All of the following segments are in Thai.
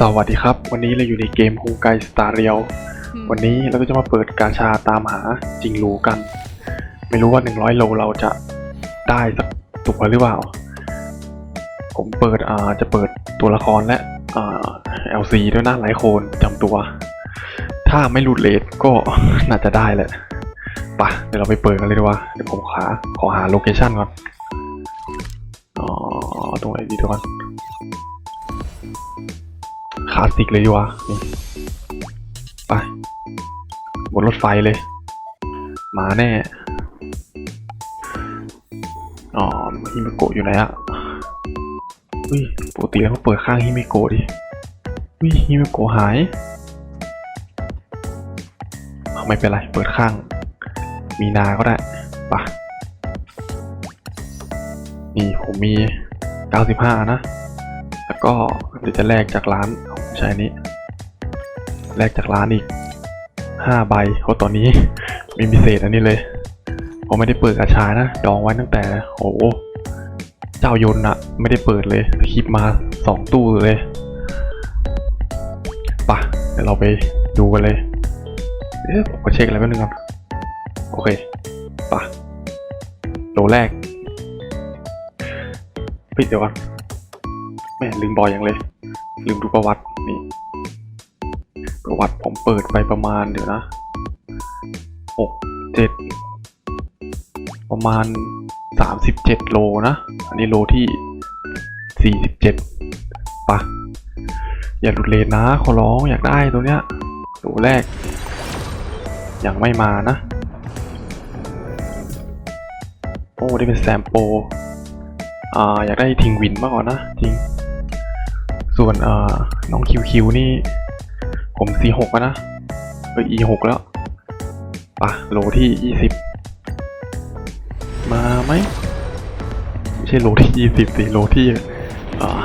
สวัสดีครับ วันนี้เราอยู่ในเกมฮูไกสตาร์เรียววันนี้เราก็จะมาเปิดกาชาตามหาจริงรู้กัน ไม่รู้ว่า 100 โลเราจะได้สักตัวหรือเปล่า ผมเปิดอ่าจะเปิดตัวละครและอ่า LC ด้วยนะหลายคนจำตัว ถ้าไม่หลุดเลทก็น่าจะได้แหละไปะเดี๋ยวเราไปเปิดกันเลยดีกว่าเดี๋ยวผมขอขอหาโลเคชั่นก่อนอ๋อตรงไหนดีทุกคนคลาสสิกเลยดีวะนี่ไปบนรถไฟเลย มาแน่ อ๋อฮิมิโกะอยู่ไหนอะอุ้ยปกติแล้วเขาเปิดข้างฮิมิโกะดิอุ้ยฮิมิโกะหายเอไม่เป็นไร เปิดข้าง มีนาก็ได้ปะนี่ผมมี 95 นะ แล้วก็เดี๋ยวจะแลกจากร้าน ของชายนี้แลกจากร้านอีกห้าใบเพรตอนนี้มีพิเศษอันนี้เลย ผมไม่ได้เปิดกระชานะ ดองไว้ตั้งแต่ โอ้เจ้ายนอะไม่ได้เปิดเลยคลิปมาสองตู้เลยปะเดี๋ยวเราไปดูกันเลย เอ๊ะผมก็เช็คอะไรแป๊บนึงก่อนโอเคปะโลแรกปิดเดี๋ยวก่อนแม่ลืมบอยอยังเลย ลืมดูประวัตินี่ประวัติผมเปิดไปประมาณเดี๋ยวนะหกเจ็ดประมาณสามิบเจ็ดโลนะ อันนี้โลที่สี่สิบเจ็ดปะอย่าหลุดเลนนะขอร้องอยากได้ตัวเนี้ยตัวแรก ยังไม่มานะ โอ้ได้เป็นแซมโปอ่าอยากได้ทิงวินมากกว่านะ จริง ส่วนอ่าน้องคิวคิวนี่ ผม C6 แล้วนะเออ E6 แล้วป่ะโลที่ 20 มาไหมไม่ใช่โลที่ 20สิโลที่เอ่อ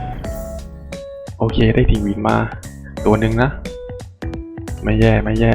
50 โอเคได้ทิงวินมาตัวหนึ่งนะ ไม่แย่ไม่แย่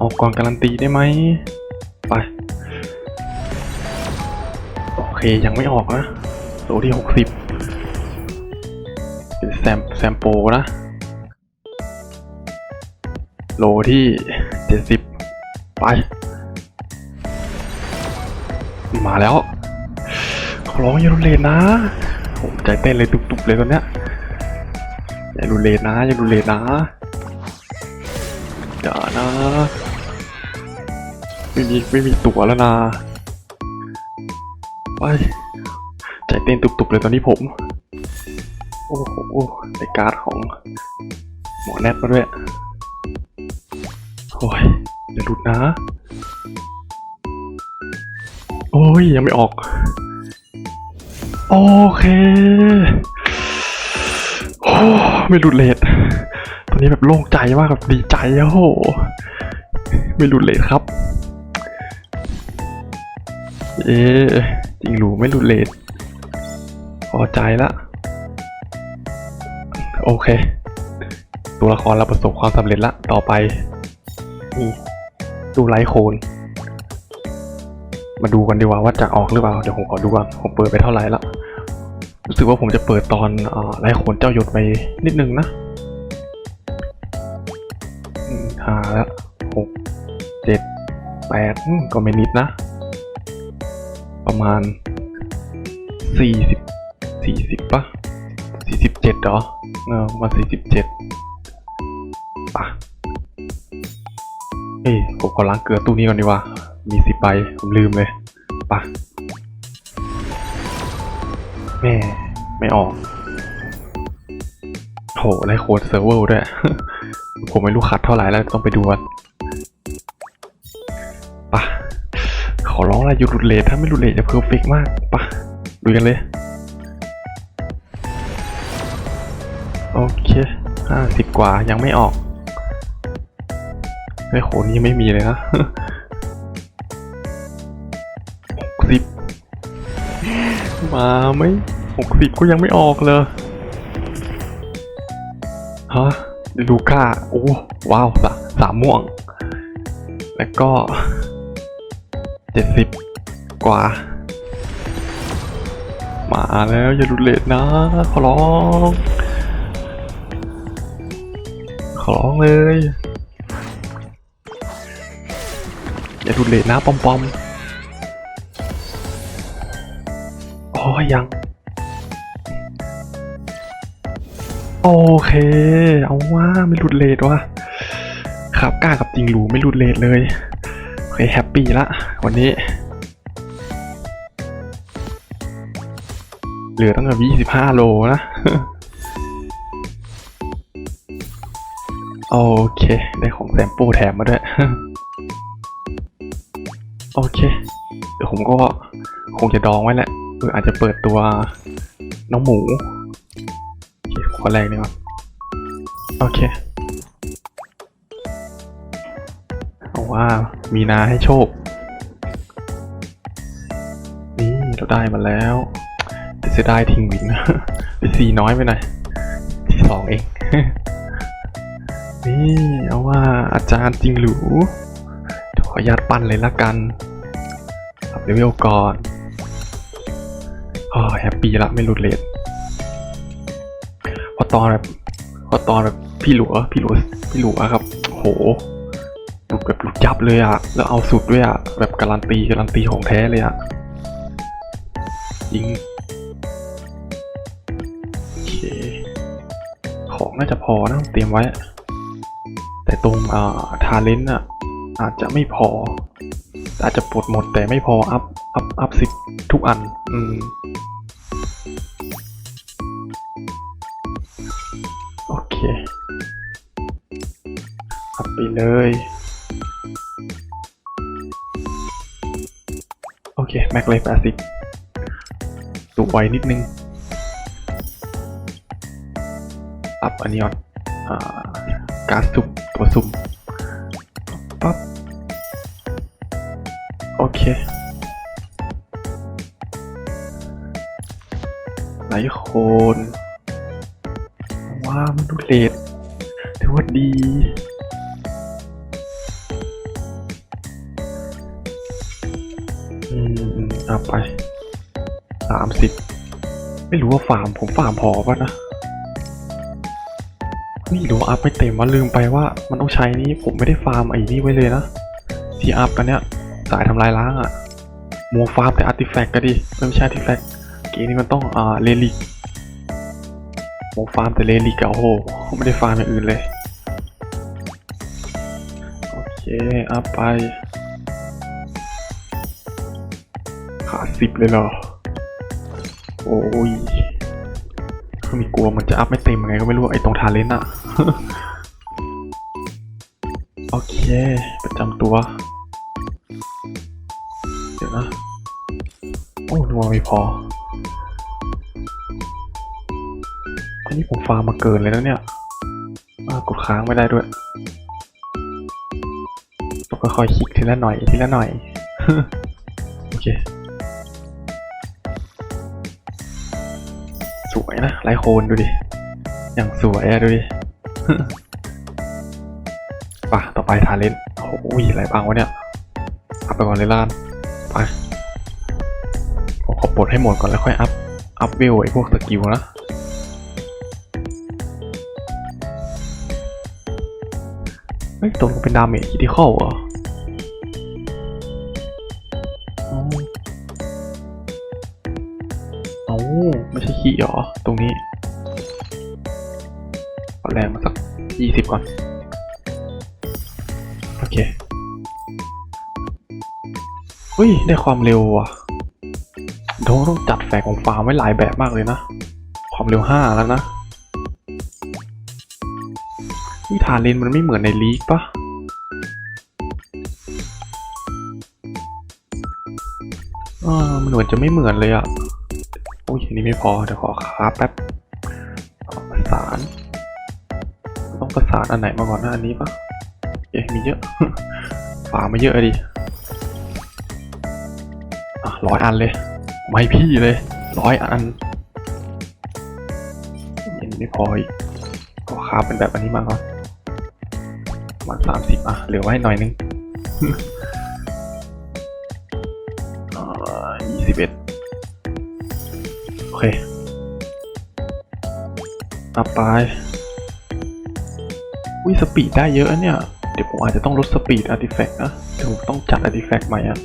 ออกก่อนการันตีได้ไหมไปโอเคยังไม่ออกนะโลที่หกสิบ มแซมโปนะ โลที่เจ็ดสิบไป มาแล้วขอร้องอย่ารุนเลนนะผมใจเต้นเลยตุบๆเลยตอนเนี้ยอย่ารุนเลนนะอย่ารุนเลนนะอย่านะไม่มีไม่มีตั๋วแล้วนะไปใจเต้นตุบๆเลยตอนนี้ผม โอ้โหในการ์ดของหมอแนทมาด้วยโอ้ยอย่าหลุดนะ โอ้ย ยังไม่ออก โอเคโอ้ไม่หลุดเลทตอนนี้แบบโล่งใจมากแบบดีใจอะโหไม่หลุดเลทครับ เอ๊ะจริงหรูไม่หลุดเลทพอใจละ โอเค ตัวละครเราประสบความสำเร็จละ ต่อไปนี่ดูไลท์โคนมาดูกันดีกว่าว่าจะออกหรือเปล่า เดี๋ยวผมขอดูก่อน ผมเปิดไปเท่าไหร่ละรู้สึกว่าผมจะเปิดตอนอไลท์โคนเจ้าหยดไปนิดนึงนะอืมห้าแล้วหกเจ็ดแปดก็ไม่นิดนะ ประมาณสี่สิบสี่สิบปะสี่สิบเจ็ดเหรอ เออประมาสี่สิบเจ็ดปะเอ้ยผมขอล้างเกลือตู้นี้ก่อนดีกว่า มีสิบใบผมลืมเลยปะแม่ไม่ออกโหไลโค้ดเซิร์ฟเวอร์ด้วย ผมไม่รู้คัดเท่าไหร่แล้วต้องไปดูว่าปะขอร้องอะไรอยู่หลุดเลทถ้าไม่หลุดเลทจะเพอร์เฟกมากปะดูกันเลย ห้าสิบกว่ายังไม่ออกไอ้โขนยังไม่มีเลยนะหกสิบมาไหมหกสิบก็ยังไม่ออกเลยฮะลูก้าโอ้ว้าวสาสามม่วง แล้วก็เจ็ดสิบกว่า มาแล้วอย่าหลุดเลทนะขอร้อง อร้องเลย อย่าหลุดเลทนะปอมปอมๆอ๋อยัง โอเค เอาว่าไม่หลุดเลทวะครับกล้ากับจริงหรูไม่หลุดเลทเลยโอเคแฮปปี้ละวันนี้ เหลือตั้งแต่ยี่สิบห้าโลนะ โอเค ได้ของแซมโปแถมมาด้วย โอเค เดี๋ยวผมก็คงจะดองไว้แหละเอออาจจะเปิดตัวน้องหมูโอเคขอแรกนี่ครับโอเคเอาว่ามีนาให้โชค นี่เราได้มาแล้วแต่เสียดายทิ้งวินไปสีน้อยไปหน่อยที่สองเอง นี่เอาว่าอาจารย์จริงหรูเดี๋ยวขออนุญาตปั้นเลยละกันปรับเลเวลก่อนอ๋อแฮปปี้ละไม่หลุดเลทพอตอนแบบพอตอนแบบพี่หลัวพี่หลัวพี่หลัวครับ โหหลุดแบบหลุดยับเลยอะแล้วเอาสุดด้วยอะแบบการันตีการันตีของแท้เลยอะยิงโอเคของน่าจะพอนะเตรียมไว้ แต่ตรงอ่าทาเลนต์อะอาจจะไม่พอ อาจจะปลดหมดแต่ไม่พออัพอัพอัพสิบทุกอัน อืมโอเคอัพไปเลย โอเค แม็กเลยแปดสิบสูไวนิดนึง อัพอันนี้ก่อนอ่าการสุ่ม ตัวสุ่มปั๊บโอเค ไหลโคนว้ามันดูเลดถือว่าดีอืมอืมเอาไปสามสิบไม่รู้ว่าฟาร์มผมฟาร์มพอป่ะนะ นี่หรือว่าอัพไม่เต็มว่าลืมไปว่ามันต้องใช้นี่ผมไม่ได้ฟาร์มไอ้นี่ไว้เลยนะที่อัพอันเนี้ยสายทำลายล้างอะมัวฟาร์มแต่อาร์ติแฟกต์ก็ดีไม่ใช่อาร์ติแฟกต์เกมนี้มันต้องอ่าเลลิกมัวฟาร์มแต่เลลิกอะโอ้โหไม่ได้ฟาร์มอย่างอื่นเลยโอเคอัพไปขาดสิบเลยเหรอโอ้ยก็มีกลัวมันจะอัพไม่เต็มยังไงก็ไม่รู้ไอ้ตรงทาเลนต์อะ โอเค ประจำตัว เดี๋ยวนะ โอ้นัวาไม่พอ อันนี้ผมฟาร์มมาเกินเลยแล้วเนี่ยอ่ากดค้างไม่ได้ด้วยต้องค่อยๆคลิกทีละหน่อยทีละหน่อย โอเค สวยนะไลโคนดูดิ อย่างสวยอะดูดิ ป่ะต่อไปทาเลนโอ้ยอะไรบ้างวะเนี่ยอัพไปก่อนเลยล้านไปผมขอปลดให้หมดก่อนแล้วค่อยอัพ อัพเวลไอ้พวกสกิลนะเฮ้ยตกลงเป็นดาเมจคิที่เข้าเหรออ๋อเอาไม่ใช่ขี้เหรอ ตรงนี้ แรงมาสักยี่สิบก่อน โอเคเฮ้ย ได้ความเร็วว่ะโดต้องจัดแฝกของฟาร์มไว้หลายแบบมากเลยนะ ความเร็วห้าแล้วนะนี่ทาเลนมันไม่เหมือนในลีกปะอ่ามันเหมือนจะไม่เหมือนเลยอะโอ้ยนนี้ไม่พอ เดี๋ยวขอคาแป๊บ ประสานอันไหนมาก่อนนะอันนี้ปะเอ๊ะมีเยอะฝามาเยอะดิร้อยอันเลย ไม่พี่เลยร้อยอันอันนี้ไม่พออีกก็คาเป็นแบบอันนี้มาก่อนมาสามสิบอะเหลือไว้หน่อยนึงยี่สิบเอ็ดโอเคอัพไป วิสปีดได้เยอะเนี่ย เดี๋ยวผมอาจจะต้องลดสปีดอาร์ติแฟกต์นะเดี๋ยวผมต้องจัดอาร์ติแฟกต์ใหม่อะ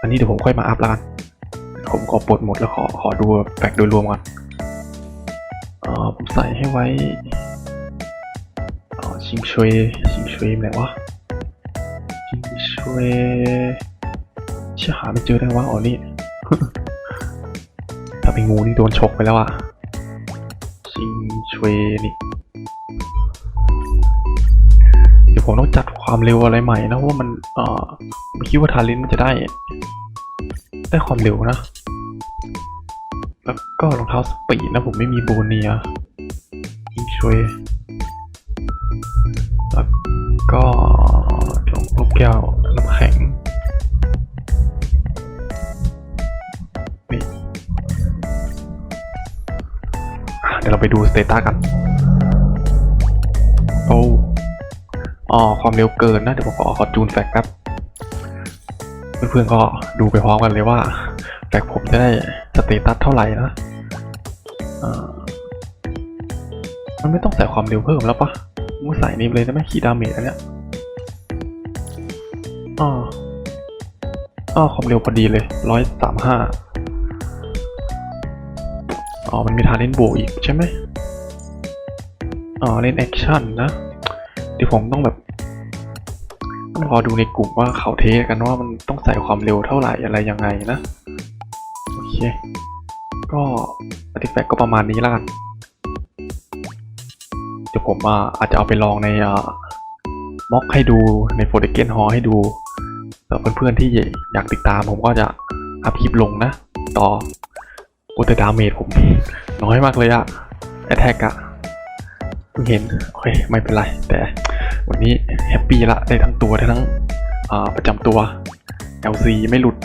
อันนี้เดี๋ยวผมค่อยมาอัพละกัน ผมขอปลดหมดแล้วขอขอดูแฟกต์โดยรวมก่อนเออผมใส่ให้ไว้อ่อชิงชวยชิงชวยไหนวะชิงชวยเชื่อหาไม่เจอได้วะอ๋อนี่ถ้าเป็นงูนี่โดนฉกไปแล้วอะ ชวยนี่เดี๋ยวผมต้องจัดความเร็วอะไรใหม่นะเพราะว่ามันเอ่อไม่คิดว่าทาเลนมันจะได้ ได้ความเร็วนะ แล้วก็รองเท้าสปีดนะผมไม่มีโบเนียอิงช่วยแล้วก็รองลูกแก้ว ดี๋ยวเราไปดูสเตตัสกันโอ้อ๋อความเร็วเกินนะเดี๋ยวผมขอขอจูนแฟกแป๊บเพื่อนๆก็ดูไปพร้อมกันเลยว่าแฟกผมจะได้สเตตัสเท่าไหร่นะมันไม่ต้องใส่ความเร็วเพิ่มแล้วปะมึงใส่นี่เลยได้ไหมขีดดาเมจอันเนี้ยอ๋ออ๋อความเร็วพอดีเลยร้อยสามห้า อ๋อ มันมีทางเล่นบวกอีกใช่ไหมอ๋อ เล่นแอคชั่นนะเดี๋ยวผมต้องแบบต้องรอดูในกลุ่มว่าเขาเทสกันว่ามันต้องใส่ความเร็วเท่าไหร่อะไรยังไงนะ โอเค ก็อติแฟกก็ประมาณนี้ล้วกัน เดี๋ยวผมอะอาจจะเอาไปลองในม็อกให้ดูในโฟเดเกนฮอให้ดูเพื่อนๆที่อยากติดตามผมก็จะอัพคลิปลงนะ ต่อ โอเตดาเมจผมน้อยมากเลยอะแอทแทกอะเพิ่งเห็น โอเคไม่เป็นไร แต่วันนี้แฮปปี้ละได้ทั้งตัวได้ทั้งประจำตัว LC ไม่หลุด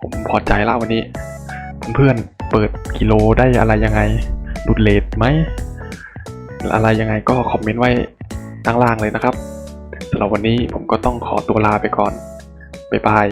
ผมพอใจละวันนี้ เพื่อนๆเปิดกิโลได้อะไรยังไงหลุดเลทไหมอะไรยังไงก็คอมเมนต์ไว้ด้านล่างเลยนะครับสำหรับวันนี้ผมก็ต้องขอตัวลาไปก่อน บ๊ายบาย